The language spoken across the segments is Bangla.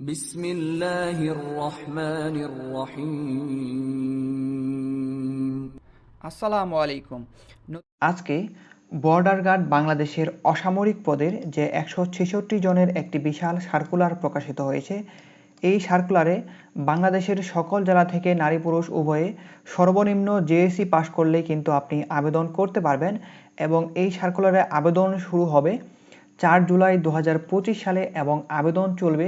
বিসমিল্লাহির রহমানির রহিম। আসসালামু আলাইকুম। আজকে বর্ডার গার্ড বাংলাদেশের অসামরিক পদের যে একশো ছেষট্টি জনের একটি বিশাল সার্কুলার প্রকাশিত হয়েছে এই সার্কুলারে বাংলাদেশের সকল জেলা থেকে নারী পুরুষ উভয়ে সর্বনিম্ন জেএসি পাশ করলে কিন্তু আপনি আবেদন করতে পারবেন এবং এই সার্কুলারে আবেদন শুরু হবে চার জুলাই দু হাজার পঁচিশ সালে এবং আবেদন চলবে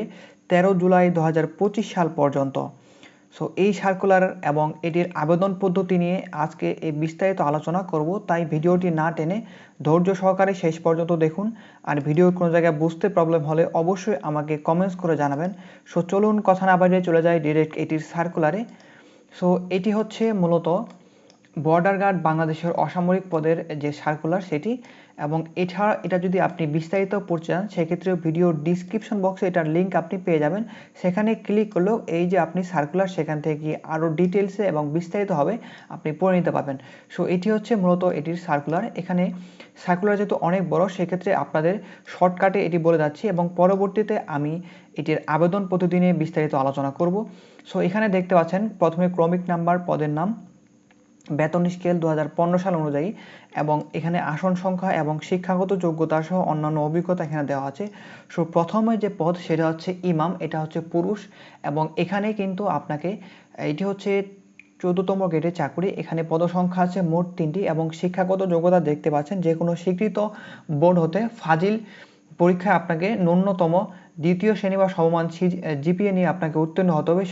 তেরো জুলাই দু হাজার পঁচিশ সাল পর্যন্ত। সো এই সার্কুলার এবং এটির আবেদন পদ্ধতি নিয়ে আজকে এই বিস্তারিত আলোচনা করব, তাই ভিডিওটি না টেনে ধৈর্য সহকারে শেষ পর্যন্ত দেখুন। আর ভিডিও কোনো জায়গায় বুঝতে প্রবলেম হলে অবশ্যই আমাকে কমেন্টস করে জানাবেন। সো চলুন কথা না বাড়িয়ে চলে যায় ডিরেক্ট এটির সার্কুলারে সো এটি হচ্ছে মূলত বর্ডার গার্ড বাংলাদেশের অসামরিক পদের যে সার্কুলার সেটি এবং এছাড়া এটা যদি আপনি বিস্তারিত পড়তে চান সেক্ষেত্রে ভিডিও ডিসক্রিপশন বক্সে এটার লিঙ্ক আপনি পেয়ে যাবেন। সেখানে ক্লিক করলেও এই যে আপনি সার্কুলার সেখান থেকে আরও ডিটেলসে এবং বিস্তারিতভাবে আপনি পড়ে নিতে পারবেন। সো এটি হচ্ছে মূলত এটির সার্কুলার এখানে সার্কুলার যেহেতু অনেক বড়, সেক্ষেত্রে আপনাদের শর্টকাটে এটি বলে যাচ্ছি এবং পরবর্তীতে আমি এটির আবেদন নিয়ে বিস্তারিত আলোচনা করব। সো এখানে দেখতে পাচ্ছেন, প্রথমে ক্রমিক নাম্বার পদের নাম। বেতন স্কেল দু হাজার পনেরো সাল অনুযায়ী এবং এখানে আসন সংখ্যা এবং শিক্ষাগত যোগ্যতা সহ অন্যান্য অভিজ্ঞতা এখানে দেওয়া আছে। সো প্রথমে যে পদ, সেটা হচ্ছে ইমাম, এটা হচ্ছে পুরুষ এবং এখানে কিন্তু আপনাকে, এটি হচ্ছে চোদ্দতম গ্রেডের চাকরি। এখানে পদসংখ্যা আছে মোট তিনটি এবং শিক্ষাগত যোগ্যতা দেখতে পাচ্ছেন যে কোনো স্বীকৃত বোর্ড হতে ফাজিল পরীক্ষায় আপনাকে ন্যূনতম দ্বিতীয় শ্রেণি বা সমমান জিপিএ নিয়ে আপনাকে উত্তীর্ণ হতে হবে।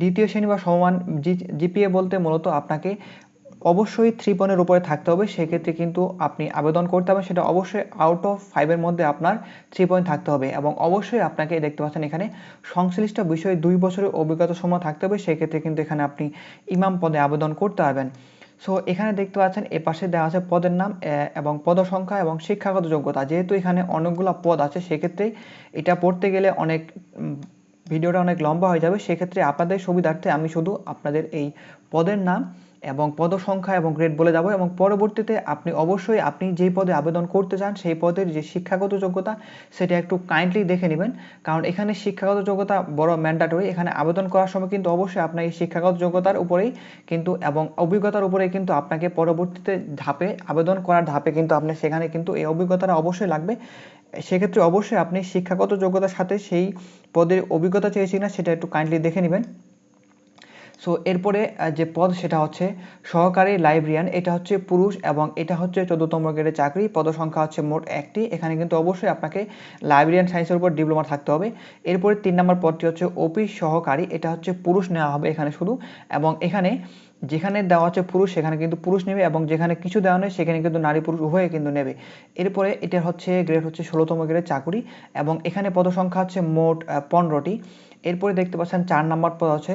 দ্বিতীয় শ্রেণি বা সমমান জিপিএ বলতে মূলত আপনাকে অবশ্যই থ্রি পয়েন্টের উপরে থাকতে হবে। সেক্ষেত্রে কিন্তু আপনি আবেদন করতে হবে। সেটা অবশ্যই আউট অফ ফাইভের মধ্যে আপনার থ্রি পয়েন্ট থাকতে হবে। এবং অবশ্যই আপনাকে দেখতে পাচ্ছেন এখানে সংশ্লিষ্ট বিষয়ে দুই বছরের অভিজ্ঞতা সময় থাকতে হবে। সেক্ষেত্রে কিন্তু এখানে আপনি ইমাম পদে আবেদন করতে পারবেন। সো এখানে দেখতে পাচ্ছেন এ পাশে দেওয়া আছে পদের নাম এবং পদ সংখ্যা এবং শিক্ষাগত যোগ্যতা। যেহেতু এখানে অনেকগুলো পদ আছে, সেক্ষেত্রে এটা পড়তে গেলে অনেক ভিডিওটা অনেক লম্বা হয়ে যাবে। সেক্ষেত্রে আপনাদের সুবিধার্থে আমি শুধু আপনাদের এই পদের নাম এবং পদ সংখ্যা এবং গ্রেড বলে যাব এবং পরবর্তীতে আপনি অবশ্যই আপনি যেই পদে আবেদন করতে চান, সেই পদের যে শিক্ষাগত যোগ্যতা, সেটা একটু কাইন্ডলি দেখে নেবেন। কারণ এখানে শিক্ষাগত যোগ্যতা বড় ম্যান্ডাটরি এখানে আবেদন করার সময় কিন্তু অবশ্যই আপনার এই শিক্ষাগত যোগ্যতার উপরেই কিন্তু এবং অভিজ্ঞতার উপরেই কিন্তু আপনাকে পরবর্তীতে ধাপে আবেদন করার ধাপে কিন্তু আপনার সেখানে কিন্তু এই অভিজ্ঞতাটা অবশ্যই লাগবে। সেক্ষেত্রে অবশ্যই আপনি শিক্ষাগত যোগ্যতার সাথে সেই পদের অভিজ্ঞতা চেয়েছি না সেটা একটু কাইন্ডলি দেখে নেবেন। সো এরপরে যে পদ সেটা হচ্ছে সহকারী লাইব্রেরিয়ান, এটা হচ্ছে পুরুষ এবং এটা হচ্ছে চোদ্দতম গ্রেডের চাকরি। পদ সংখ্যা হচ্ছে মোট একটি। এখানে কিন্তু অবশ্যই আপনাকে লাইব্রেরিয়ান সায়েন্সের উপর ডিপ্লোমা থাকতে হবে। এরপরে তিন নম্বর পদটি হচ্ছে অফিস সহকারী, এটা হচ্ছে পুরুষ নেওয়া হবে এখানে শুধু। এবং এখানে যেখানে দেওয়া হচ্ছে পুরুষ, সেখানে কিন্তু পুরুষ নেবে এবং যেখানে কিছু দেওয়া নেই, সেখানে কিন্তু নারী পুরুষ উভয়ে কিন্তু নেবে। এরপরে এটা হচ্ছে গ্রেড হচ্ছে ষোলোতম গ্রেডের চাকরি এবং এখানে পদ সংখ্যা হচ্ছে মোট পনেরোটি। এরপরে দেখতে পাচ্ছেন চার নম্বর পদ হচ্ছে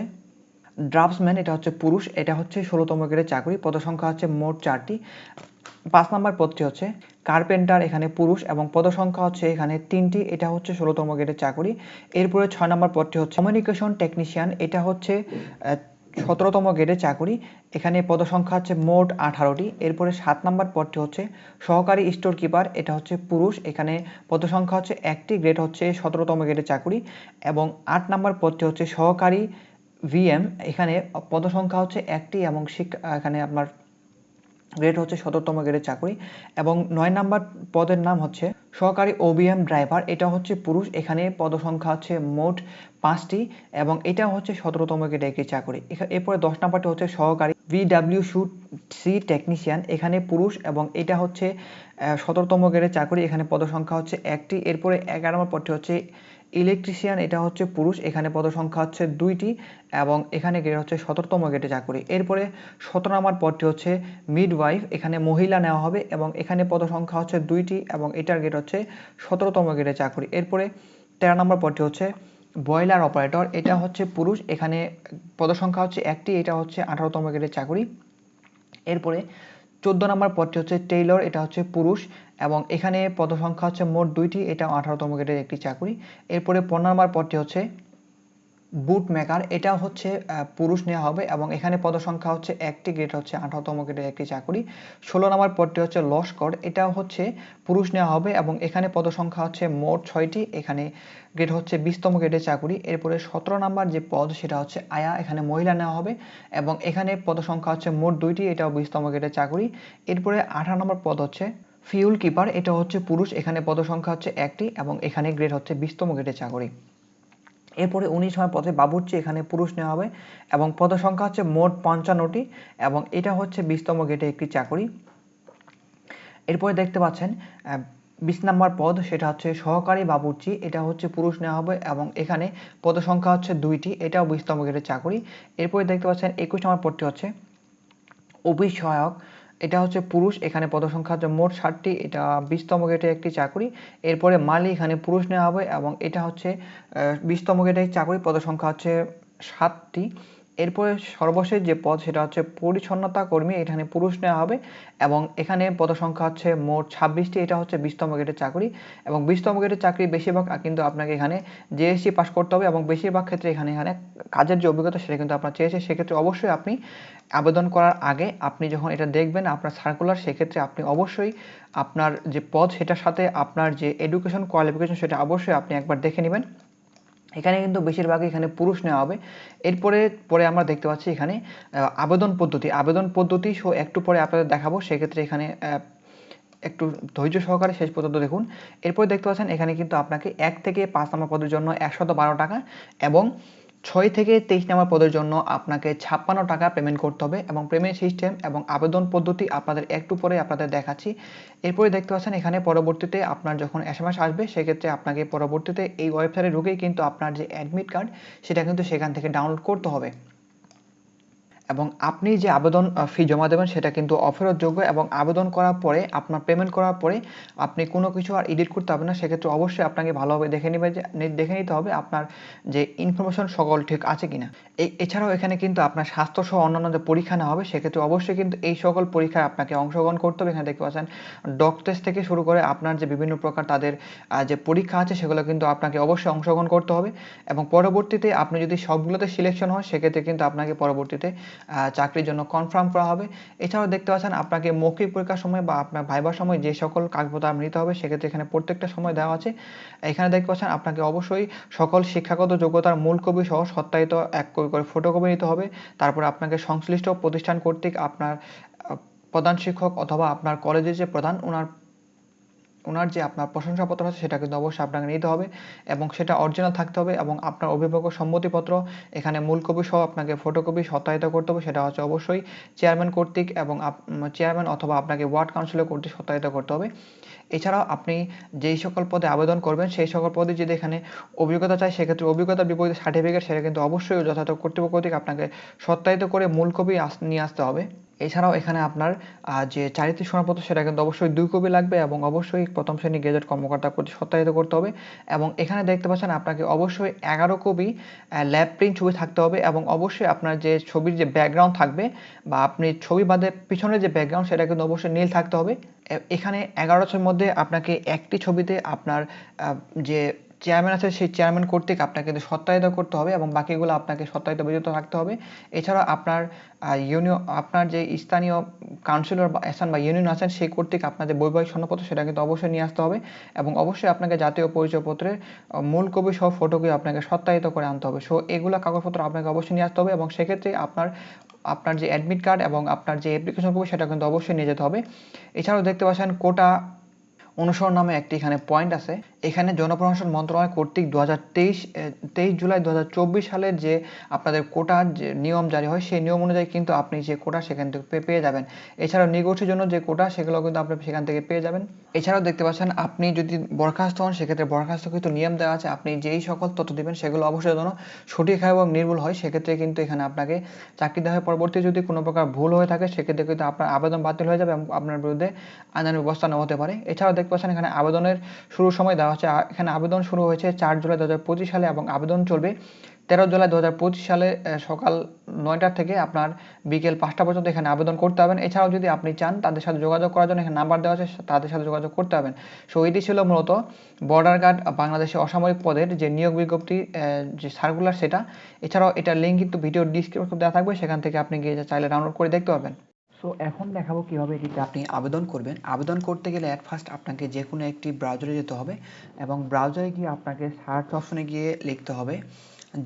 ড্রাফটসম্যান, এটা হচ্ছে পুরুষ, এটা হচ্ছে ষোলোতম গ্রেডের চাকরি, পদসংখ্যা হচ্ছে মোট চারটি। পাঁচ নম্বর পদটি হচ্ছে কার্পেন্টার, এখানে পুরুষ, এবং পদসংখ্যা হচ্ছে এখানে তিনটি, এটা হচ্ছে ষোলোতম গ্রেডের চাকরি। এরপরে ছয় নম্বর পদটি হচ্ছে কমিউনিকেশন টেকনিশিয়ান এটা হচ্ছে সতেরোতম গ্রেডের চাকরি, এখানে পদসংখ্যা হচ্ছে মোট আঠারোটি। এরপরে সাত নম্বর পদটি হচ্ছে সহকারী স্টোর কিপার এটা হচ্ছে পুরুষ, এখানে পদসংখ্যা হচ্ছে একটি গ্রেড হচ্ছে সতেরোতম গ্রেডের চাকরি, এবং আট নম্বর পদটি হচ্ছে সহকারী ভিএম এখানে পদসংখ্যা হচ্ছে একটি এবং এখানে আপনার গ্রেড হচ্ছে সতেরোতম গ্রেডের চাকরি এবং নয় নাম্বার পদের নাম হচ্ছে সহকারী ওবিএম ড্রাইভার এটা হচ্ছে পুরুষ, এখানে পদসংখ্যা হচ্ছে মোট পাঁচটি এবং এটা হচ্ছে সতেরোতম গ্রেডের একটি চাকরি। এরপরে দশ নাম্বারটি হচ্ছে সহকারী ভিডাব্লিউ শুট সি টেকনিশিয়ান এখানে পুরুষ এবং এটা হচ্ছে সতেরোতম গ্রেডের চাকরি, এখানে পদসংখ্যা হচ্ছে একটি। এরপরে এগারো নম্বর পদটি হচ্ছে ইলেকট্রিশিয়ান, এটা হচ্ছে পুরুষ, এখানে পদসংখ্যা হচ্ছে দুইটি, এবং এখানে গ্রেড হচ্ছে সতেরোতম গ্রেডে চাকরি। এরপরে সতেরো নম্বর পদটি হচ্ছে মিডওয়াইফ এখানে মহিলা নেওয়া হবে, এবং এখানে পদসংখ্যা হচ্ছে দুইটি, এবং এটার গ্রেড হচ্ছে সতেরোতম গ্রেডে চাকরি। এরপরে তেরো নম্বর পদটি হচ্ছে বয়লার অপারেটর এটা হচ্ছে পুরুষ, এখানে পদসংখ্যা হচ্ছে একটি, এটা হচ্ছে আঠারোতম গ্রেডের চাকরি। এরপরে চোদ্দ নম্বর পদটি হচ্ছে টেইলর, এটা হচ্ছে পুরুষ, এবং এখানে পদসংখ্যা হচ্ছে মোট দুইটি এটা আঠারোতম গ্রেডের একটি চাকরি। এরপরে পনেরো নম্বর পদটি হচ্ছে বুট মেকার এটা হচ্ছে পুরুষ নেওয়া হবে এবং এখানে পদসংখ্যা হচ্ছে একটি গ্রেড হচ্ছে আঠারোতম গ্রেডের একটি চাকরি। ষোলো নম্বর পদটি হচ্ছে লস্কর এটা হচ্ছে পুরুষ নেওয়া হবে এবং এখানে পদসংখ্যা হচ্ছে মোট ছয়টি, এখানে গ্রেড হচ্ছে বিশতম গ্রেডের চাকরি। এরপরে সতেরো নম্বর যে পদ, সেটা হচ্ছে আয়া, এখানে মহিলা নেওয়া হবে এবং এখানে পদসংখ্যা হচ্ছে মোট দুইটি, এটাও বিশতম গ্রেডের চাকরি। এরপরে আঠারো নম্বর পদ হচ্ছে ফিউল কিপার এটা হচ্ছে পুরুষ, এখানে পদসংখ্যা হচ্ছে একটি এবং এখানে গ্রেড হচ্ছে বিশতম গ্রেডের চাকরি। এরপরে উনিশ নম্বর পদে বাবুর্চি, এখানে পুরুষ নেওয়া হবে এবং পদসংখ্যা হচ্ছে মোট পঞ্চান্নটি এবং এটা হচ্ছে বিশতম গেটে একটি চাকরি। এরপরে দেখতে পাচ্ছেন বিশ নম্বর পদ, সেটা হচ্ছে সহকারী বাবুর্চি, এটা হচ্ছে পুরুষ নেওয়া হবে এবং এখানে পদসংখ্যা হচ্ছে দুইটি, এটাও বিশতম গেটের চাকরি। এরপরে দেখতে পাচ্ছেন, একুশ নম্বর পদটি হচ্ছে অফিস সহায়ক এটা হচ্ছে পুরুষ, এখানে পদসংখ্যা হচ্ছে মোট ষাটটি, এটা বিশতম গেটে একটি চাকরি। এরপরে মালি এখানে পুরুষ নেওয়া হবে এবং এটা হচ্ছে বিশতম গেটে চাকরি, পদসংখ্যা হচ্ছে সাতটি। এরপরে সর্বশেষ যে পদ, সেটা হচ্ছে পরিচ্ছন্নতা কর্মী। এখানে পুরুষ নেওয়া হবে এবং এখানে পদসংখ্যা হচ্ছে মোট ছাব্বিশটি। এটা হচ্ছে বিশতম গেটের চাকরি এবং বিশতম গেটের চাকরি বেশিরভাগ কিন্তু আপনাকে এখানে জিএসসি পাস করতে হবে এবং বেশিরভাগ ক্ষেত্রে এখানে এখানে কাজের যে অভিজ্ঞতা, সেটা কিন্তু আপনার চেয়েছে সেক্ষেত্রে অবশ্যই আপনি আবেদন করার আগে আপনি যখন এটা দেখবেন আপনার সার্কুলার সেক্ষেত্রে আপনি অবশ্যই আপনার যে পদ, সেটার সাথে আপনার যে এডুকেশন কোয়ালিফিকেশন সেটা অবশ্যই আপনি একবার দেখে নেবেন। এখানে কিন্তু বেশিরভাগই এখানে পুরুষ নেওয়া হবে। এরপরে, পরে আমরা দেখতে পাচ্ছি এখানে আবেদন পদ্ধতি। আবেদন পদ্ধতি সো একটু পরে আপনাদের দেখাবো, সেক্ষেত্রে এখানে একটু ধৈর্য সহকারে শেষ পর্যন্ত দেখুন। এরপরে দেখতে পাচ্ছেন এখানে কিন্তু আপনাকে এক থেকে পাঁচ নম্বর পদের জন্য একশত বারো টাকা এবং ছয় থেকে তেইশ নম্বর পদের জন্য আপনাকে ছাপ্পান্ন টাকা পেমেন্ট করতে হবে এবং পেমেন্ট সিস্টেম এবং আবেদন পদ্ধতি আপনাদের একটু পরে আপনাদের দেখাচ্ছি। এরপরে দেখতে পাচ্ছেন এখানে পরবর্তীতে আপনার যখন এস এম এস আসবে, সেক্ষেত্রে আপনাকে পরবর্তীতে এই ওয়েবসাইটে ঢুকেই কিন্তু আপনার যে অ্যাডমিট কার্ড সেটা কিন্তু সেখান থেকে ডাউনলোড করতে হবে। এবং আপনি যে আবেদন ফি জমা দেবেন সেটা কিন্তু অফেরতযোগ্য এবং আবেদন করার পরে, আপনার পেমেন্ট করার পরে আপনি কোনো কিছু আর এডিট করতে হবে না। সেক্ষেত্রে অবশ্যই আপনাকে ভালোভাবে দেখে নেবে দেখে নিতে হবে আপনার যে ইনফরমেশন সকল ঠিক আছে কিনা। এছাড়াও এখানে কিন্তু আপনার স্বাস্থ্য সহ অন্যান্য যে পরীক্ষা নেওয়া হবে, সেক্ষেত্রে অবশ্যই কিন্তু এই সকল পরীক্ষায় আপনাকে অংশগ্রহণ করতে হবে। এখানে দেখতে পাচ্ছেন, ডক থেকে শুরু করে আপনার যে বিভিন্ন প্রকার তাদের যে পরীক্ষা আছে, সেগুলো কিন্তু আপনাকে অবশ্যই অংশগ্রহণ করতে হবে। এবং পরবর্তীতে আপনি যদি সবগুলোতে সিলেকশন হয়, সেক্ষেত্রে কিন্তু আপনাকে পরবর্তীতে চাকরির জন্য কনফার্ম করা হবে। এছাড়াও দেখতে পাচ্ছেন আপনাকে মৌখিক পরীক্ষার সময় বা আপনার ভাইবার সময় যে সকল কাগজপত্র নিতে হবে, সেক্ষেত্রে এখানে প্রত্যেকটা সময় দেওয়া আছে। এখানে দেখতে পাচ্ছেন আপনাকে অবশ্যই সকল শিক্ষাগত যোগ্যতার মূল কপি সহ সত্যায়িত এক কপি করে ফটোকপি নিতে হবে। তারপর আপনাকে সংশ্লিষ্ট প্রতিষ্ঠান কর্তৃক আপনার প্রধান শিক্ষক অথবা আপনার কলেজের যে প্রধান ওনার ওনার যে আপনার প্রশংসাপত্র আছে, সেটা কিন্তু অবশ্যই আপনাকে নিতে হবে এবং সেটা অরিজিনাল থাকতে হবে এবং আপনার অভিভাবকের সম্মতিপত্র, এখানে মূল কপি সহ আপনাকে ফটোকপি সত্যায়িত করতে হবে, সেটা হচ্ছে অবশ্যই চেয়ারম্যান কর্তৃক এবং চেয়ারম্যান অথবা আপনাকে ওয়ার্ড কাউন্সিলর কর্তৃক সত্যায়িত করতে হবে। এছাড়াও আপনি যেই সকল পদে আবেদন করবেন, সেই সকল পদে যদি এখানে অভিজ্ঞতা চাই, সেক্ষেত্রে অভিজ্ঞতার বিপরীতে সার্টিফিকেট সেটা কিন্তু অবশ্যই যথাযথ কর্তৃপক্ষ কর্তৃক আপনাকে সত্যায়িত করে মূল কপি নিয়ে আসতে হবে। এছাড়াও এখানে আপনার যে চারিত্রিক সনদপত্র সেটা কিন্তু অবশ্যই দুই কপি লাগবে এবং অবশ্যই প্রথম শ্রেণি গেজেট কর্মকর্তা কর্তৃক সত্যায়িত করতে হবে এবং এখানে দেখতে পাচ্ছেন আপনাকে অবশ্যই এগারো কপি ল্যাব প্রিন্ট ছবি থাকতে হবে এবং অবশ্যই আপনার যে ছবির যে ব্যাকগ্রাউন্ড থাকবে বা আপনি ছবি বাদে পিছনের যে ব্যাকগ্রাউন্ড সেটা কিন্তু অবশ্যই নীল থাকতে হবে। এখানে এগারোটার মধ্যে আপনাকে একটি ছবিতে আপনার যে চেয়ারম্যান আছে, সেই চেয়ারম্যান কর্তৃক আপনাকে কিন্তু সত্যায়িত করতে হবে এবং বাকিগুলো আপনাকে সত্যায়িত ব্যতীত থাকতে হবে। এছাড়া আপনার ইউনিয়ন আপনার যে স্থানীয় কাউন্সিলর বা এসান বা ইউনিয়ন আছেন, সেই কর্তৃক আপনার যে বৈবাহিক সনদপত্র সেটা কিন্তু অবশ্যই নিয়ে আসতে হবে এবং অবশ্যই আপনাকে জাতীয় পরিচয়পত্রের মূল কপি সহ ফটোকপি আপনাকে সত্যায়িত করে আনতে হবে। সো এগুলো কাগজপত্র আপনাকে অবশ্যই নিয়ে আসতে হবে এবং সেক্ষেত্রে আপনার আপনার যে অ্যাডমিট কার্ড এবং আপনার যে অ্যাপ্লিকেশন কপি সেটা কিন্তু অবশ্যই নিয়ে যেতে হবে। এছাড়াও দেখতে পাচ্ছেন কোটা অনুসরণ নামে একটি এখানে পয়েন্ট আছে। এখানে জনপ্রশাসন মন্ত্রণালয় কর্তৃক দু হাজার তেইশ তেইশ জুলাই দু হাজার চব্বিশ সালের যে আপনাদের কোটার যে নিয়ম জারি হয়, সেই নিয়ম অনুযায়ী কিন্তু আপনি যে কোটা সেখান থেকে পেয়ে যাবেন। এছাড়াও নিগোষ্ঠীর জন্য যে কোটা, সেগুলো কিন্তু আপনি সেখান থেকে পেয়ে যাবেন। এছাড়াও দেখতে পাচ্ছেন, আপনি যদি বরখাস্ত হন, সেক্ষেত্রে বরখাস্ত কিন্তু নিয়ম দেওয়া আছে। আপনি যেই সকল তথ্য দিবেন, সেগুলো অবশ্যই যেন সঠিক হয় এবং নির্ভুল হয়, সেক্ষেত্রে কিন্তু এখানে আপনাকে চাকরি দেওয়া হয়। পরবর্তী যদি কোনো প্রকার ভুল হয়ে থাকে, সেক্ষেত্রে কিন্তু আপনার আবেদন বাতিল হয়ে যাবে এবং আপনার বিরুদ্ধে আইনানুগ ব্যবস্থা নেওয়া হতে পারে। এছাড়াও দেখতে পাচ্ছেন, এখানে আবেদনের শুরুর সময় দেওয়া হচ্ছে এখানে আবেদন শুরু হয়েছে চার জুলাই দু হাজার পঁচিশ সালে এবং আবেদন চলবে তেরো জুলাই দু হাজার পঁচিশ সালে সকাল নয়টা থেকে আপনার বিকেল পাঁচটা পর্যন্ত এখানে আবেদন করতে হবেন এছাড়াও যদি আপনি চান তাদের সাথে যোগাযোগ করার জন্য এখানে নাম্বার দেওয়া আছে তাদের সাথে যোগাযোগ করতে হবেন সো এটি ছিল মূলত বর্ডার গার্ড বাংলাদেশে অসামরিক পদের যে নিয়োগ বিজ্ঞপ্তি যে সার্কুলার সেটা। এছাড়াও এটার লিঙ্ক কিন্তু ভিডিও ডিসক্রিপশন দেওয়া থাকবে, সেখান থেকে আপনি গিয়ে চাইলে ডাউনলোড করে দেখতে পারবেন। সো এখন দেখাবো কীভাবে এটিতে আপনি আবেদন করবেন। আবেদন করতে গেলে অ্যাট ফার্স্ট আপনাকে যে কোনো একটি ব্রাউজারে যেতে হবে এবং ব্রাউজারে গিয়ে আপনাকে সার্চ অপশনে গিয়ে লিখতে হবে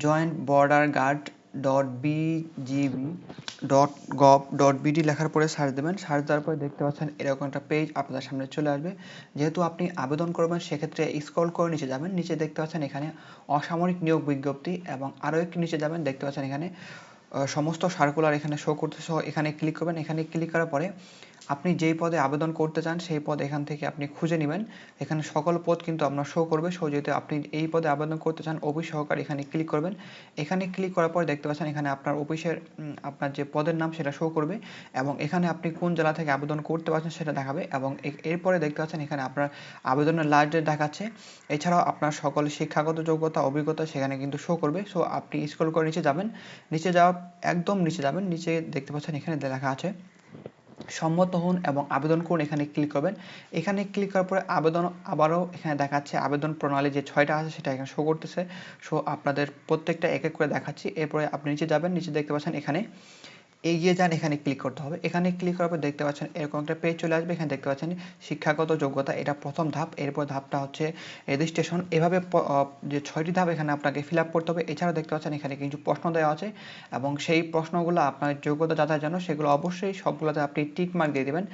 joint border guard dot BGB dot gov dot BD লেখার পরে সার্চ দেবেন। সার্চ দেওয়ার পরে দেখতে পাচ্ছেন এরকম একটা পেজ আপনার সামনে চলে আসবে। যেহেতু আপনি আবেদন করবেন, সেক্ষেত্রে স্ক্রল করে নিচে যাবেন। নিচে দেখতে পাচ্ছেন এখানে অসামরিক নিয়োগ বিজ্ঞপ্তি এবং আরও একটু নিচে যাবেন। দেখতে পাচ্ছেন এখানে সমস্ত সার্কুলার এখানে শো করতেছে। এখানে ক্লিক করবেন। এখানে ক্লিক করার পরে আপনি যেই পদে আবেদন করতে চান, সেই পদ এখান থেকে আপনি খুঁজে নেবেন। এখানে সকল পদ কিন্তু আপনার শো করবে। শো যেহেতু আপনি এই পদে আবেদন করতে চান, অফিস সহকারী এখানে ক্লিক করবেন। এখানে ক্লিক করার পর দেখতে পাচ্ছেন এখানে আপনার অফিসের আপনার যে পদের নাম সেটা শো করবে এবং এখানে আপনি কোন জেলা থেকে আবেদন করতে পারছেন সেটা দেখাবে এবং এরপরে দেখতে পাচ্ছেন এখানে আপনার আবেদনের লাস্ট ডেট দেখাচ্ছে। এছাড়াও আপনার সকল শিক্ষাগত যোগ্যতা, অভিজ্ঞতা সেখানে কিন্তু শো করবে। সো আপনি স্ক্রল করে নিচে যাবেন। নিচে যাওয়া একদম নিচে যাবেন। নিচে দেখতে পাচ্ছেন এখানে লেখা আছে। সম্মত হন এবং আবেদন করুন, এখানে ক্লিক করবেন। এখানে ক্লিক করার পরে আবেদন আবারও এখানে দেখাচ্ছে, আবেদন প্রণালী যে ছয়টা আছে সেটা এখানে শো করতেছে। সো আপনাদের প্রত্যেকটা এক এক করে দেখাচ্ছি। এরপরে আপনি নিচে যাবেন, নিচে দেখতে পাচ্ছেন এখানে এগিয়ে যান, এখানে ক্লিক করতে হবে। এখানে ক্লিক করার পর দেখতে পাচ্ছেন এরকম একটা পেজ চলে আসবে। এখানে দেখতে পাচ্ছেন শিক্ষাগত যোগ্যতা, এটা প্রথম ধাপ। এরপর ধাপটা হচ্ছে রেজিস্ট্রেশন এভাবে যে ছয়টি ধাপ এখানে আপনাকে ফিল আপ করতে হবে। এছাড়াও দেখতে পাচ্ছেন এখানে কিছু প্রশ্ন দেওয়া আছে এবং সেই প্রশ্নগুলো আপনার যোগ্যতা যাচাইয়ের জন্য সেগুলো অবশ্যই সবগুলোতে আপনি টিক মার্ক দিয়ে দেবেন।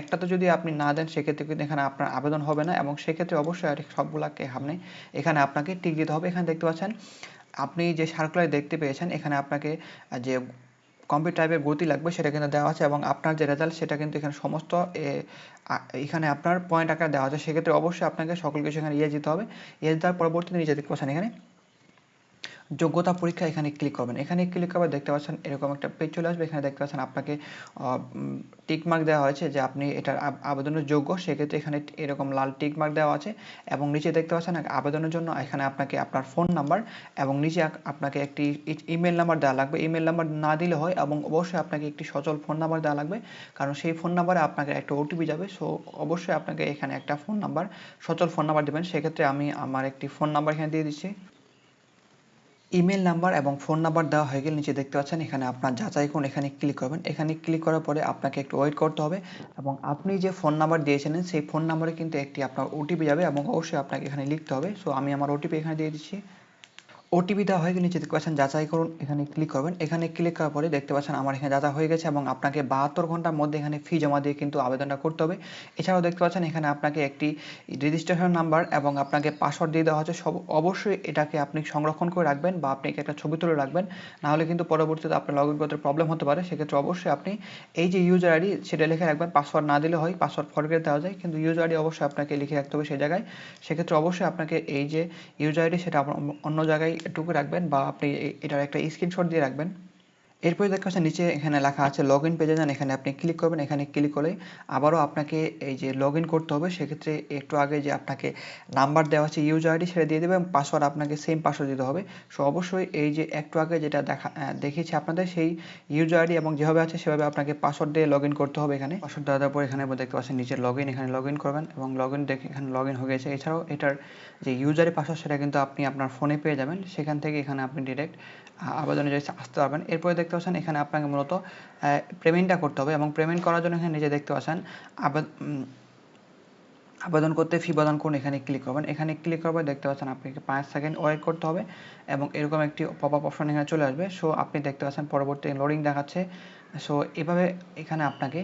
একটাতে যদি আপনি না দেন, সেক্ষেত্রে কিন্তু এখানে আপনার আবেদন হবে না এবং সেক্ষেত্রে অবশ্যই সবগুলাকে আপনি এখানে আপনাকে টিক দিতে হবে। এখানে দেখতে পাচ্ছেন, আপনি যে সার্কুলার দেখতে পেয়েছেন, এখানে আপনাকে যে কম্পিউটার টাইপের গতি লাগবে, সেটা কিন্তু দেওয়া আছে এবং আপনার যে রেজাল্ট সেটা কিন্তু এখানে সমস্ত এখানে আপনার পয়েন্ট আকারে দেওয়া আছে। সেক্ষেত্রে অবশ্যই আপনাকে সকল কিছু এখানে ইয়ে দিতে হবে। ইয়ে দেওয়ার পরবর্তীতে নিচে দেখতে এখানে। যোগ্যতা পরীক্ষা এখানে ক্লিক করবেন। এখানে ক্লিক করবে দেখতে পাচ্ছেন এরকম একটা পেজ চলে আসবে। এখানে দেখতে পাচ্ছেন আপনাকে টিক মার্ক দেওয়া হয়েছে যে আপনি এটার আবেদনের যোগ্য। সেক্ষেত্রে এখানে এরকম লাল টিক মার্ক দেওয়া আছে এবং নিচে দেখতে পাচ্ছেন আবেদনের জন্য এখানে আপনাকে আপনার ফোন নাম্বার এবং নিচে আপনাকে একটি ইমেল নাম্বার দেওয়া লাগবে। ইমেল নাম্বার না দিলে হয় এবং অবশ্যই আপনাকে একটি সচল ফোন নাম্বার দেওয়া লাগবে। কারণ সেই ফোন নাম্বারে আপনাকে একটা ওটিপি যাবে। সো, অবশ্যই আপনাকে এখানে একটা ফোন নাম্বার সচল ফোন নাম্বার দেবেন। সেক্ষেত্রে আমি আমার একটি ফোন নাম্বার এখানে দিয়ে দিচ্ছি। ইমেল নাম্বার এবং ফোন নাম্বার দেওয়া হয়ে গেলে নিচে দেখতে পাচ্ছেন, এখানে আপনার যাচাই করুন, এখানে ক্লিক করবেন। এখানে ক্লিক করার পরে আপনাকে একটু ওয়েট করতে হবে এবং আপনি যে ফোন নাম্বার দিয়েছিলেন, সেই ফোন নাম্বারে কিন্তু একটি আপনার ওটিপি যাবে এবং অবশ্যই আপনাকে এখানে লিখতে হবে। সো আমি আমার ওটিপি এখানে দিয়ে দিচ্ছি। ওটিপি দেওয়া হয়ে গেলে নিচে দেখতে পাচ্ছেন যাচাই করুন, এখানে ক্লিক করবেন। এখানে ক্লিক করার পরে দেখতে পাচ্ছেন আমার এখানে যাচাই হয়ে গেছে এবং আপনাকে বাহাত্তর ঘণ্টার মধ্যে এখানে ফি জমা দিয়ে কিন্তু আবেদনটা করতে হবে। এছাড়াও দেখতে পাচ্ছেন এখানে আপনাকে একটি রেজিস্ট্রেশন নাম্বার এবং আপনাকে পাসওয়ার্ড দিয়ে দেওয়া হচ্ছে সব অবশ্যই এটাকে আপনি সংরক্ষণ করে রাখবেন বা আপনি একটা ছবি তুলে রাখবেন। নাহলে কিন্তু পরবর্তীতে আপনার লগ ইন করতে প্রবলেম হতে পারে। সেক্ষেত্রে অবশ্যই আপনি এই যে ইউজার আইডি সেটা লিখে রাখবেন। পাসওয়ার্ড না দিলে হয় পাসওয়ার্ড ফরগেট দেওয়া যায়। কিন্তু ইউজার আইডি অবশ্যই আপনাকে লিখে রাখতে হবে সেই জায়গায়। সেক্ষেত্রে অবশ্যই আপনাকে এই যে ইউজার আইডি সেটা অন্য জায়গায় টুকে রাখবেন বা আপনি এটার একটা স্ক্রিনশট দিয়ে রাখবেন। এরপরে দেখা যাচ্ছে নিচে এখানে লেখা আছে লগ ইন পেজে যান, এখানে আপনি ক্লিক করবেন, এখানে ক্লিক করে আবারও আপনাকে এই যে লগ ইন করতে হবে, সেক্ষেত্রে একটু আগে যে আপনাকে নাম্বার দেওয়া আছে ইউজার আইডি সেটা দিয়ে দেবে এবং পাসওয়ার্ড আপনাকে সেম পাসওয়ার্ড দিতে হবে। সো অবশ্যই এই যে একটু আগে যেটা দেখা দেখিয়েছি আপনাদের, সেই ইউজার আইডি এবং যেভাবে আছে, সেভাবে আপনাকে পাসওয়ার্ড দিয়ে লগ ইন করতে হবে এখানে। পাসওয়ার্ড দেওয়ার পর এখানে দেখতে পাচ্ছেন নিচে লগ ইন এখানে লগ ইন করবেন এবং লগ ইন দেখে এখানে লগ ইন হয়ে গেছে। এছাড়াও এটার যে ইউজারের পাসওয়ার্ড সেটা কিন্তু আপনি আপনার ফোনে পেয়ে যাবেন। সেখান থেকে এখানে আপনি ডিরেক্ট আবেদনে যে আসতে পারবেন। এরপরে দেখতে পাচ্ছেন এখানে আপনাকে মূলত পেমেন্টটা করতে হবে এবং পেমেন্ট করার জন্য এখানে নিজে দেখতে পাচ্ছেন আবেদন করতে ফি প্রদান করুন, এখানে ক্লিক করবেন। এখানে ক্লিক করবে দেখতে পাচ্ছেন আপনাকে পাঁচ সেকেন্ড ওয়েট করতে হবে এবং এরকম একটি পপ আপ অপশন এখানে চলে আসবে। সো আপনি দেখতে পাচ্ছেন পরবর্তী লোডিং দেখাচ্ছে। সো এভাবে এখানে আপনাকে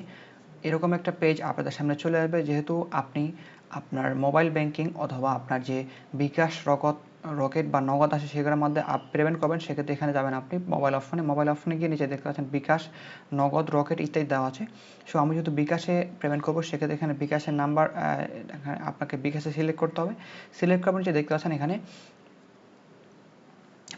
এরকম একটা পেজ আপনাদের সামনে চলে আসবে। যেহেতু আপনি আপনার মোবাইল ব্যাংকিং অথবা আপনার যে বিকাশ রকত রকেট বা নগদ আসে সেগুলোর মধ্যে আপ পেমেন্ট করবেন, সেক্ষেত্রে এখানে যাবেন আপনি মোবাইল অপশনে মোবাইল অপশনে গিয়ে নিচে দেখতে পাচ্ছেন বিকাশ, নগদ, রকেট ইত্যাদি দেওয়া আছে। সো আমি যেহেতু বিকাশে পেমেন্ট করব, সেক্ষেত্রে এখানে বিকাশের নাম্বার আপনাকে বিকাশে সিলেক্ট করতে হবে। সিলেক্ট করবেন যে দেখতে পাচ্ছেন এখানে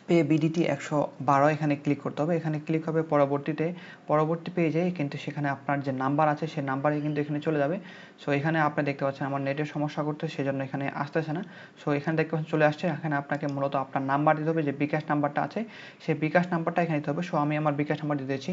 পে বিডিটি একশো বারো এখানে ক্লিক করতে হবে। এখানে ক্লিক হবে পরবর্তীতে, পরবর্তী পেজে কিন্তু সেখানে আপনার যে নাম্বার আছে, সেই নাম্বারে কিন্তু এখানে চলে যাবে। সো এখানে আপনি দেখতে পাচ্ছেন আমার নেটের সমস্যা করতে সেজন্য এখানে আসতেছে না। সো এখানে দেখতে পাচ্ছেন চলে আসছে, এখানে আপনাকে মূলত আপনার নাম্বার দিতে হবে, যে বিকাশ নাম্বারটা আছে, সেই বিকাশ নাম্বারটা এখানে দিতে হবে। সো আমি আমার বিকাশ নাম্বার দিতেছি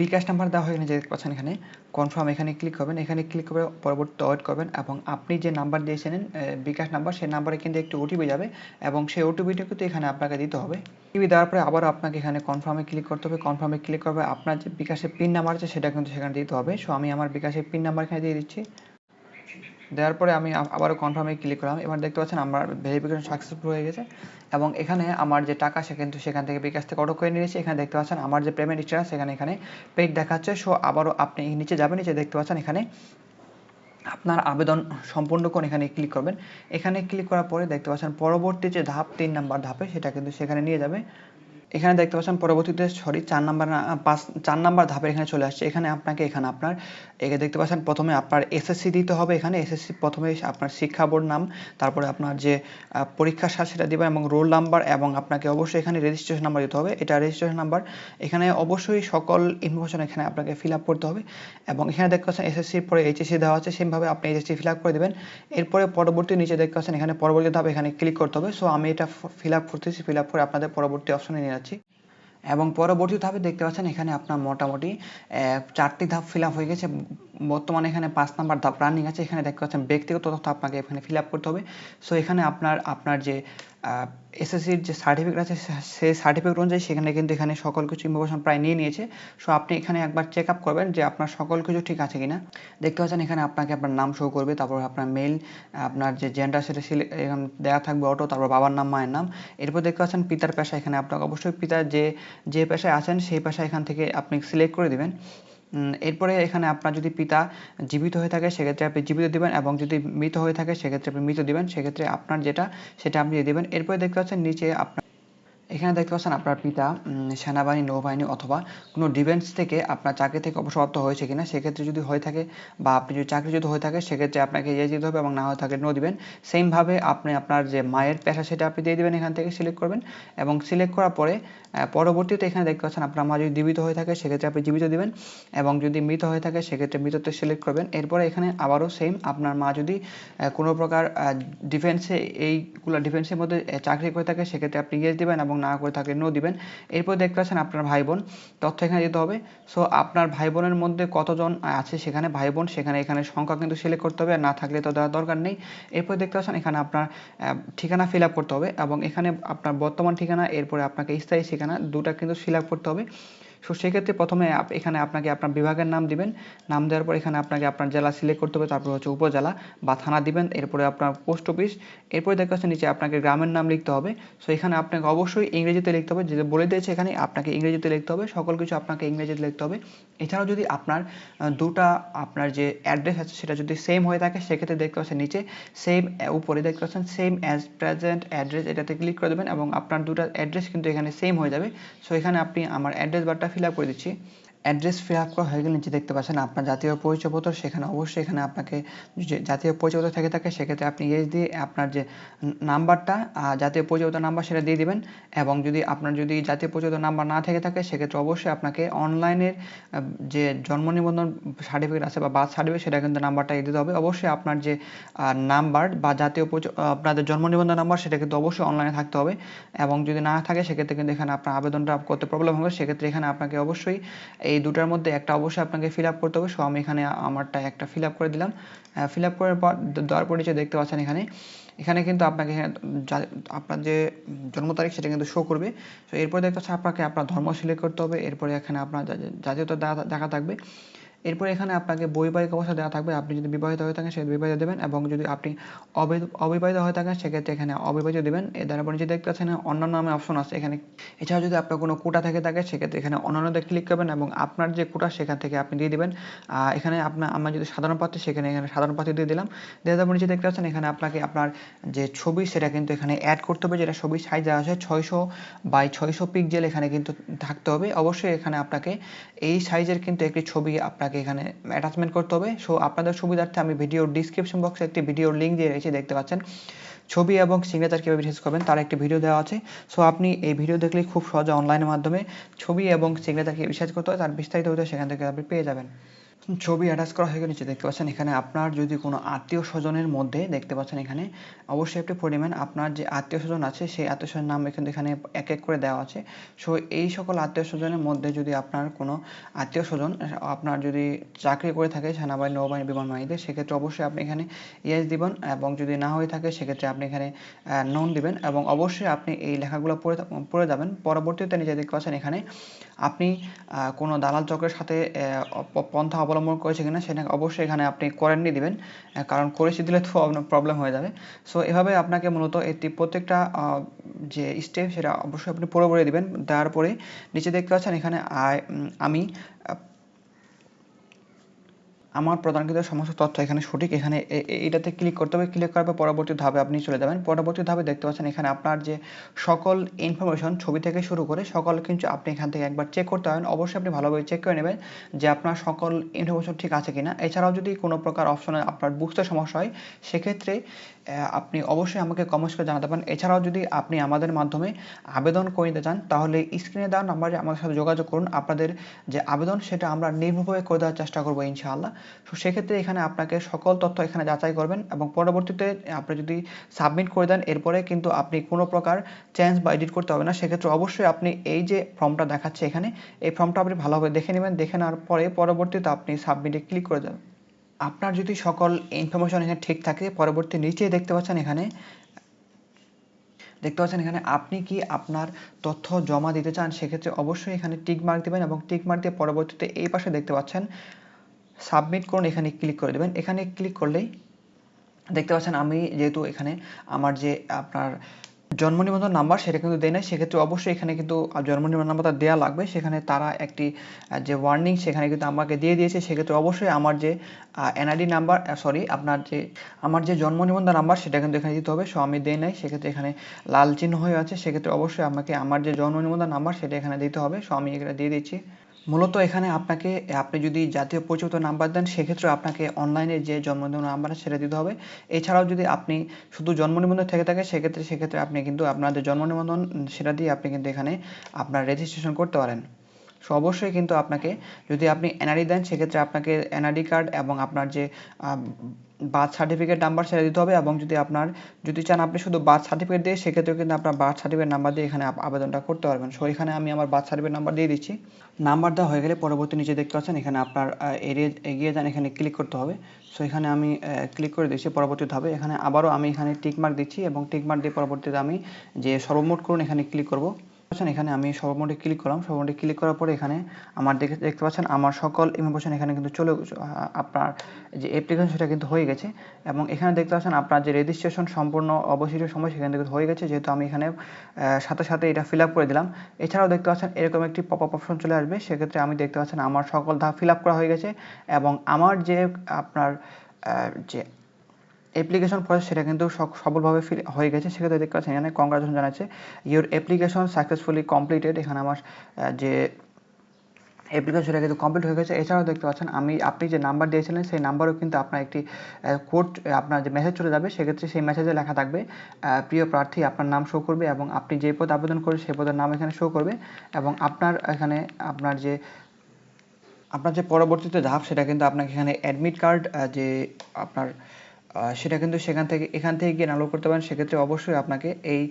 বিকাশ নাম্বার দেওয়া হয়ে যে পাচ্ছেন এখানে কনফার্ম এখানে ক্লিক করবেন। এখানে ক্লিক করে পরবর্তী ওয়েট করবেন এবং আপনি যে নাম্বার দিয়েছিলেন বিকাশ নাম্বার, সেই নাম্বারে কিন্তু একটি ওটিপি যাবে এবং সেই ওটিপিটা কিন্তু এখানে আপনাকে দিতে হবে। ওটিপি দেওয়ার পরে আবার আপনাকে এখানে কনফার্মে ক্লিক করতে হবে। কনফার্মে ক্লিক করবে আপনার যে বিকাশের পিন নাম্বার আছে, সেটা কিন্তু সেখানে দিতে হবে। সো আমি আমার বিকাশের পিন নাম্বার এখানে দিয়ে দিচ্ছি। দেওয়ার পরে আমি আবারও কনফার্মে ক্লিক করলাম। এবার দেখতে পাচ্ছেন আমার ভেরিফিকেশন সাকসেসফুল হয়ে গেছে এবং এখানে আমার যে টাকা, সে কিন্তু সেখান থেকে বিকাশ থেকে অটো করে নিয়েছে। এখানে দেখতে পাচ্ছেন আমার যে পেমেন্ট স্ট্যাটাস সেখানে এখানে পেড দেখাচ্ছে। সো আবারও আপনি নিচে যাবেন, নিচে দেখতে পাচ্ছেন এখানে আপনার আবেদন সম্পূর্ণ করে এখানে ক্লিক করবেন। এখানে ক্লিক করার পরে দেখতে পাচ্ছেন পরবর্তী যে ধাপ, তিন নাম্বার ধাপে সেটা কিন্তু সেখানে নিয়ে যাবে। এখানে দেখতে পাচ্ছেন, পরবর্তীতে সরি চার নাম্বার পাঁচ, চার নাম্বার ধাপে এখানে চলে আসছে। এখানে আপনাকে এখানে আপনার একে দেখতে পাচ্ছেন, প্রথমে আপনার এসএসসি দিতে হবে এখানে। এসএসসি প্রথমে আপনার শিক্ষা বোর্ড নাম, তারপরে আপনার যে পরীক্ষার সাল সেটা দিবেন এবং রোল নাম্বার এবং আপনাকে অবশ্যই এখানে রেজিস্ট্রেশন নাম্বার দিতে হবে। এটা রেজিস্ট্রেশন নাম্বার এখানে অবশ্যই সকল ইনফরমেশন এখানে আপনাকে ফিল আপ করতে হবে এবং এখানে দেখতে পাচ্ছেন এসএসসির পরে এইচএসসি দেওয়া আছে, সেমভাবে আপনি এইচএসসি ফিল আপ করে দেবেন। এরপরে পরবর্তী নিচে দেখতে পাচ্ছেন, এখানে পরবর্তী ধাপ এখানে ক্লিক করতে হবে। সো আমি এটা ফিল আপ করতেছি ফিল আপ করে আপনাদের পরবর্তী অপশনে নিয়ে যাচ্ছি এবং পরবর্তী ধাপে দেখতে পাচ্ছেন এখানে আপনার মোটামুটি চারটি ধাপ ফিল হয়ে গেছে। বর্তমানে এখানে পাঁচ নাম্বার ধাপ রানিং আছে। এখানে দেখতে পাচ্ছেন ব্যক্তিগত তথ্য আপনাকে এখানে ফিল আপ করতে হবে। সো এখানে আপনার আপনার যে এসএসসির যে সার্টিফিকেট আছে সেই সার্টিফিকেট অনুযায়ী সেখানে কিন্তু এখানে সকল কিছু ইনফরমেশন প্রায় নিয়ে নিয়েছে। সো আপনি এখানে একবার চেক আপ করবেন যে আপনার সকল কিছু ঠিক আছে কিনা। দেখতে পাচ্ছেন এখানে আপনাকে আপনার নাম শো করবে, তারপর আপনার মেল আপনার যে জেন্ডার সেটা এখানে দেওয়া থাকবে অটো তারপর বাবার নাম, মায়ের নাম। এরপর দেখতে পাচ্ছেন পিতার পেশা এখানে আপনাকে অবশ্যই পিতার যে যে পেশায় আছেন, সেই পেশা এখান থেকে আপনি সিলেক্ট করে দিবেন। এরপরে এখানে আপনার যদি পিতা জীবিত হয়ে থাকে, সেক্ষেত্রে আপনি জীবিত দিবেন এবং যদি মৃত হয়ে থাকে, সেক্ষেত্রে আপনি মৃত দিবেন। সেক্ষেত্রে আপনার যেটা, সেটা আপনি দিয়ে দিবেন। এরপরে দেখতে পাচ্ছেন, নিচে আপনার এখানে দেখতে পাচ্ছেন আপনার পিতা সেনাবাহিনী, নৌবাহিনী অথবা কোনো ডিফেন্স থেকে আপনার চাকরি থেকে অবসরপ্রাপ্ত হয়েছে কিনা, সেক্ষেত্রে যদি হয়ে থাকে বা আপনি যদি চাকরি যদি হয়ে থাকে, সেক্ষেত্রে আপনাকে ইয়ে দিতে হবে এবং না হয়ে থাকে নো দিবেন। সেমভাবে আপনি আপনার যে মায়ের পেশা সেটা আপনি দিয়ে দিবেন এখান থেকে সিলেক্ট করবেন এবং সিলেক্ট করার পরে পরবর্তীতে এখানে দেখতে পাচ্ছেন আপনার মা যদি জীবিত হয়ে থাকে, সেক্ষেত্রে আপনি জীবিত দিবেন এবং যদি মৃত হয়ে থাকে, সেক্ষেত্রে মৃতত্ব সিলেক্ট করবেন। এরপরে এখানে আবারও সেম আপনার মা যদি কোনো প্রকার ডিফেন্সে এইগুলো ডিফেন্সের মধ্যে চাকরি করে থাকে, সেক্ষেত্রে আপনি ইয়ে দিবেন এবং না করে থাকলে নো দিবেন। এরপর দেখতে পাচ্ছেন আপনার ভাই বোন, তথ্য এখানে দিতে হবে। সো আপনার ভাই বোনের মধ্যে কতজন আছে সেখানে, ভাই বোন, সেখানে এখানে সংখ্যা কিন্তু সিলেক্ট করতে হবে। আর না থাকলে তো দেওয়ার দরকার নেই। এরপর দেখতে পাচ্ছেন এখানে আপনার ঠিকানা ফিল আপ করতে হবে এবং এখানে আপনার বর্তমান ঠিকানা, এরপরে আপনাকে স্থায়ী ঠিকানা, দুটা কিন্তু ফিল আপ করতে হবে। সো সেক্ষেত্রে প্রথমে এখানে আপনাকে আপনার বিভাগের নাম দিবেন। নাম দেওয়ার পর এখানে আপনাকে আপনার জেলা সিলেক্ট করতে হবে, তারপর হচ্ছে উপজেলা বা থানা দিবেন, এরপরে আপনার পোস্ট অফিস এরপরে দেখতে পাচ্ছেন নিচে আপনাকে গ্রামের নাম লিখতে হবে। সো এখানে আপনাকে অবশ্যই ইংরেজিতে লিখতে হবে। যেটা বলে দিয়েছে এখানে, আপনাকে ইংরেজিতে লিখতে হবে। সকল কিছু আপনাকে ইংরেজিতে লিখতে হবে। এছাড়াও যদি আপনার দুটা আপনার যে অ্যাড্রেস আছে, সেটা যদি সেম হয়ে থাকে, সেক্ষেত্রে দেখতে পাচ্ছেন নিচে সেম উপরে দেখতে পাচ্ছেন সেম অ্যাজ প্রেজেন্ট অ্যাড্রেস এটাতে ক্লিক করে দেবেন এবং আপনার দুটা অ্যাড্রেস কিন্তু এখানে সেম হয়ে যাবে। সো এখানে আপনি আমার অ্যাড্রেস বারটা ফিল আপ করে দিচ্ছি অ্যাড্রেস ফিল আপ করা হয়ে গেলে নিচে দেখতে পাচ্ছেন আপনার জাতীয় পরিচয়পত্র। সেখানে অবশ্যই এখানে আপনাকে যে জাতীয় পরিচয়পত্র থেকে থাকে, সেক্ষেত্রে আপনি ইয়েস দিয়ে আপনার যে নাম্বারটা জাতীয় পরিচয়পত্র নাম্বার সেটা দিয়ে দিবেন। এবং যদি আপনার যদি জাতীয় পরিচয়পত্র নাম্বার না থেকে থাকে, সেক্ষেত্রে অবশ্যই আপনাকে অনলাইনের যে জন্ম নিবন্ধন সার্টিফিকেট আছে বা বার্থ সার্টিফিকেট সেটা কিন্তু নাম্বারটা দিতে হবে। অবশ্যই আপনার যে নাম্বার বা জাতীয় আপনাদের জন্ম নিবন্ধন নাম্বার, সেটা কিন্তু অবশ্যই অনলাইনে থাকতে হবে। এবং যদি না থাকে, সেক্ষেত্রে কিন্তু এখানে আপনার আবেদনটা করতে প্রবলেম হবে। সেক্ষেত্রে এখানে আপনাকে অবশ্যই এই দুটার মধ্যে একটা অবশ্যই আপনাকে ফিল আপ করতে হবে। সো আমি এখানে আমারটা একটা ফিল আপ করে দিলাম। ফিল আপ করার পর দেওয়ার পরে যে দেখতে পাচ্ছেন এখানে। এখানে কিন্তু আপনাকে আপনার যে জন্ম তারিখ সেটা কিন্তু শো করবে। তো এরপর দেখতে পাচ্ছেন আপনাকে আপনার ধর্ম সিলেক্ট করতে হবে। এরপরে এখানে আপনার জাতীয়তা দেখা থাকবে। এরপর এখানে আপনাকে বৈবাহিক অবস্থা দেওয়া থাকবে। আপনি যদি বিবাহিত হয়ে থাকেন, সেক্ষেত্রে বিবাহিত দেবেন এবং যদি আপনি অবিবাহিত হয়ে থাকেন, সেক্ষেত্রে এখানে অবিবাহিত দেবেন। এর দ্বারা পরে নিচে দেখতে পাচ্ছেন, অন্যান্য নামে অপশন আছে এখানে। এছাড়া যদি আপনার কোনো কোটা থেকে থাকে, সেক্ষেত্রে এখানে অন্যান্যতে ক্লিক করবেন এবং আপনার যে কোটা, সেখান থেকে আপনি দিয়ে দিবেন। এখানে আপনার আমরা যদি সাধারণ প্রার্থী সেখানে এখানে সাধারণ প্রার্থী দিয়ে দিলাম। দিয়ে দেওয়ার নিচে দেখতে পাচ্ছেন, এখানে আপনাকে আপনার যে ছবি, সেটা কিন্তু এখানে অ্যাড করতে হবে। যেটা ছবির সাইজ দেওয়া আছে, ছয়শো বাই ছয়শো পিক্সেল এখানে কিন্তু থাকতে হবে। অবশ্যই এখানে আপনাকে এই সাইজের কিন্তু একটি ছবি আপনাকে আপনাকে এখানে অ্যাটাচমেন্ট করতে হবে। সো আপনাদের সুবিধার্থে আমি ভিডিওর ডিসক্রিপশন বক্সে একটি ভিডিওর লিঙ্ক দিয়ে রেখেছি দেখতে পাচ্ছেন। ছবি এবং সিগনেচার কীভাবে রিসার্চ করবেন তার একটি ভিডিও দেওয়া আছে। সো আপনি এই ভিডিও দেখলে খুব সহজে অনলাইনের মাধ্যমে ছবি এবং সিগনেচার কীভাবে রিসার্চ করতে হয়। তার বিস্তারিত সেখান থেকে আপনি পেয়ে যাবেন। ছবি অ্যাটাচ করা হয়ে গেলে নিচে দেখতে পাচ্ছেন, এখানে আপনার যদি কোনো আত্মীয় স্বজনের মধ্যে দেখতে পাচ্ছেন এখানে, অবশ্যই একটি পরিমাণ আপনার যে আত্মীয় স্বজন আছে, সেই আত্মীয় স্বজনের নাম এখানে এখানে এক এক করে দেওয়া আছে। সো এই সকল আত্মীয় স্বজনের মধ্যে যদি আপনার কোনো আত্মীয় স্বজন, আপনার যদি চাকরি করে থাকে সেনাবাহিনী, নৌবাহিনী বিমান বাহিনীতে সেক্ষেত্রে অবশ্যই আপনি এখানে ইয়েস দিবেন এবং যদি না হয়ে থাকে, সেক্ষেত্রে আপনি এখানে নন দিবেন এবং অবশ্যই আপনি এই লেখাগুলো পড়ে পড়ে যাবেন। পরবর্তীতে নিজে দেখতে পাচ্ছেন এখানে, আপনি কোনো দালাল চক্রের সাথে পন্থা অবলম্বন করেছে কিনা সেটা অবশ্যই এখানে আপনি করেননি দিবেন কারণ করেছি দিলে তো আপনার প্রবলেম হয়ে যাবে। সো এভাবে আপনাকে মূলত এটি প্রত্যেকটা যে স্টেপ সেটা অবশ্যই আপনি পুরোপুরি পরে দিবেন। দেওয়ার পরে নিচে দেখতে পাচ্ছেন এখানে আয় আমি আমার প্রদানকৃত সমস্ত তথ্য এখানে সঠিক, এখানে এটাতে ক্লিক করতে হবে ক্লিক করার পর পরবর্তী ধাপে আপনি চলে যাবেন। পরবর্তী ধাপে দেখতে পাচ্ছেন এখানে আপনার যে সকল ইনফরমেশন ছবি থেকে শুরু করে সকল কিন্তু আপনি এখান থেকে একবার চেক করতে হবেন অবশ্যই আপনি ভালোভাবে চেক করে নেবেন যে আপনার সকল ইনফরমেশন ঠিক আছে কিনা। এছাড়াও যদি কোনো প্রকার অপশনে আপনার বুঝতে সমস্যা হয়, সেক্ষেত্রে আপনি অবশ্যই আমাকে কমেন্টস করে জানাতে পারেন। এছাড়াও যদি আপনি আমাদের মাধ্যমে আবেদন করে নিতে চান, তাহলে স্ক্রিনে দেওয়া নাম্বারে আমাদের সাথে যোগাযোগ করুন। আপনাদের যে আবেদন, সেটা আমরা নির্ভুলভাবে করে দেওয়ার চেষ্টা করব ইনশাআল্লাহ। তো সেক্ষেত্রে এখানে আপনাকে সকল তথ্য এখানে যাচাই করবেন এবং পরবর্তীতে আপনি যদি সাবমিট করে দেন, এরপরে কিন্তু আপনি কোনো প্রকার চেঞ্জ বা এডিট করতে হবে না। সেক্ষেত্রে অবশ্যই আপনি এই যে ফর্মটা দেখাচ্ছে এখানে, এই ফর্মটা আপনি ভালোভাবে দেখে নেবেন। দেখে নেওয়ার পরে পরবর্তীতে আপনি সাবমিটে ক্লিক করে দেবেন। আপনার যদি সকল ইনফরমেশন এখানে ঠিক থাকে, পরবর্তী নিচে দেখতে পাচ্ছেন এখানে, দেখতে পাচ্ছেন এখানে আপনি কি আপনার তথ্য জমা দিতে চান, সেক্ষেত্রে অবশ্যই এখানে টিক মার্ক দেবেন এবং টিক মার্ক দিয়ে পরবর্তীতে এই পাশে দেখতে পাচ্ছেন সাবমিট করুন, এখানে ক্লিক করে দেবেন। এখানে ক্লিক করলেই দেখতে পাচ্ছেন আমি যেহেতু এখানে আমার যে আপনার জন্ম নিবন্ধন নাম্বার সেটা কিন্তু দেয় নাই, সেক্ষেত্রে অবশ্যই এখানে কিন্তু জন্ম নিবন্ধন নাম্বারটা দেওয়া লাগবে। সেখানে তারা একটি যে ওয়ার্নিং সেখানে কিন্তু আমাকে দিয়ে দিয়েছে। সেক্ষেত্রে অবশ্যই আমার যে এনআইডি নাম্বার সরি আপনার যে, আমার যে জন্ম নিবন্ধন নাম্বার সেটা কিন্তু এখানে দিতে হবে। সো আমি দেই নাই, সেক্ষেত্রে এখানে লাল চিহ্ন হয়ে আছে। সেক্ষেত্রে অবশ্যই আমাকে আমার যে জন্ম নিবন্ধন নাম্বার সেটা এখানে দিতে হবে। সো আমি এখানে দিয়ে দিচ্ছি। মূলত এখানে আপনাকে, আপনি যদি জাতীয় পরিচয় নাম্বার দেন, সেক্ষেত্রে আপনাকে অনলাইনে যে জন্ম নিবন্ধন নাম্বার সেটা দিতে হবে। এছাড়াও যদি আপনি শুধু জন্ম নিবন্ধন থেকে থাকে, সেক্ষেত্রে সেক্ষেত্রে আপনি কিন্তু আপনাদের জন্ম নিবন্ধন সেটা দিয়ে আপনি কিন্তু এখানে আপনার রেজিস্ট্রেশন করতে পারেন। সো অবশ্যই কিন্তু আপনাকে যদি আপনি এনআরডি দেন, সেক্ষেত্রে আপনাকে এনআরডি কার্ড এবং আপনার যে বার্থ সার্টিফিকেট নাম্বার সেটা দিতে হবে এবং যদি আপনার, যদি চান আপনি শুধু বার্থ সার্টিফিকেট দিয়ে, সেক্ষেত্রেও কিন্তু আপনার বার্থ সার্টিফিকেট নাম্বার দিয়ে এখানে আবেদনটা করতে পারবেন। সো এখানে আমি আমার বার্থ সার্টিফিকেট নাম্বার দিয়ে দিচ্ছি। নাম্বার দেওয়া হয়ে গেলে পরবর্তী নিচে দেখতে পাচ্ছেন, এখানে আপনার এরিয়া, এগিয়ে যান, এখানে ক্লিক করতে হবে। সো এখানে আমি ক্লিক করে দিচ্ছি পরবর্তী ধাপে। এখানে আবারও আমি এখানে টিকমার্ক দিচ্ছি এবং টিকমার্ক দিয়ে পরবর্তীতে আমি যে সর্বমোট করুন, এখানে ক্লিক করব। পাচ্ছেন, এখানে আমি সর্বমোটে ক্লিক করলাম। সর্বমোটে ক্লিক করার পরে এখানে আমার দেখে, দেখতে পাচ্ছেন আমার সকল ইনফরমেশন এখানে কিন্তু চলে আপনার যে অ্যাপ্লিকেশন সেটা কিন্তু হয়ে গেছে এবং এখানে দেখতে পাচ্ছেন আপনার যে রেজিস্ট্রেশন সম্পূর্ণ অবশিষ্ট সময় সেখানে কিন্তু হয়ে গেছে। যেহেতু আমি এখানে সাথে সাথে এটা ফিল আপ করে দিলাম। এছাড়াও দেখতে পাচ্ছেন এরকম একটি পপ আপ অপশন চলে আসবে। সেক্ষেত্রে আমি দেখতে পাচ্ছেন আমার সকল ধাপ ফিল আপ করা হয়ে গেছে এবং আমার যে আপনার যে অ্যাপ্লিকেশন প্রসেস সেটা কিন্তু সফলভাবে হয়ে গেছে। সেক্ষেত্রে দেখতে পাচ্ছেন এখানে কংগ্রাচুলেশন জানাচ্ছে। ইউর অ্যাপ্লিকেশন সাকসেসফুলি কমপ্লিটেড এখানে আমার যে অ্যাপ্লিকেশন সেটা কিন্তু কমপ্লিট হয়ে গেছে। এছাড়াও দেখতে পাচ্ছেন আমি, আপনি যে নাম্বার দিয়েছিলেন, সেই নাম্বারও কিন্তু আপনার একটি কোড আপনার যে মেসেজ চলে যাবে, সেক্ষেত্রে সেই মেসেজে লেখা থাকবে প্রিয় প্রার্থী, আপনার নাম শো করবে এবং আপনি যে পদ আবেদন করবেন সেই পদের নাম এখানে শো করবে এবং আপনার এখানে আপনার যে আপনার যে পরবর্তীতে ধাপ, সেটা কিন্তু আপনাকে এখানে অ্যাডমিট কার্ড যে আপনার সেটা কিন্তু সেখান থেকে, এখান থেকে গিয়ে ডাউনলোড করতে পারেন। সেক্ষেত্রে অবশ্যই আপনাকে এই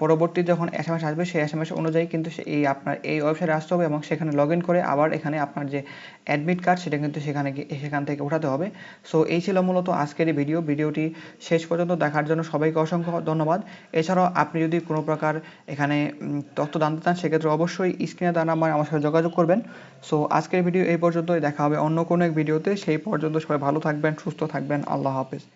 পরবর্তী যখন এস এম এস আসবে, সেই এস এম এস অনুযায়ী কিন্তু এই আপনার এই ওয়েবসাইটে আসতে হবে এবং সেখানে লগ ইন করে আবার এখানে আপনার যে অ্যাডমিট কার্ড সেটা কিন্তু সেখানে গিয়ে, সেখান থেকে উঠাতে হবে। সো এই ছিল মূলত আজকের এই ভিডিও ভিডিওটি শেষ পর্যন্ত দেখার জন্য সবাইকে অসংখ্য ধন্যবাদ। এছাড়াও আপনি যদি কোনো প্রকার এখানে তথ্য জানতে চান, সেক্ষেত্রে অবশ্যই স্ক্রিনে দেওয়া নাম্বার আমার সাথে যোগাযোগ করবেন। সো আজকের ভিডিও এই পর্যন্তই। দেখা হবে অন্য কোনো এক ভিডিওতে সেই পর্যন্ত সবাই ভালো থাকবেন, সুস্থ থাকবেন। আল্লাহ হাফেজ।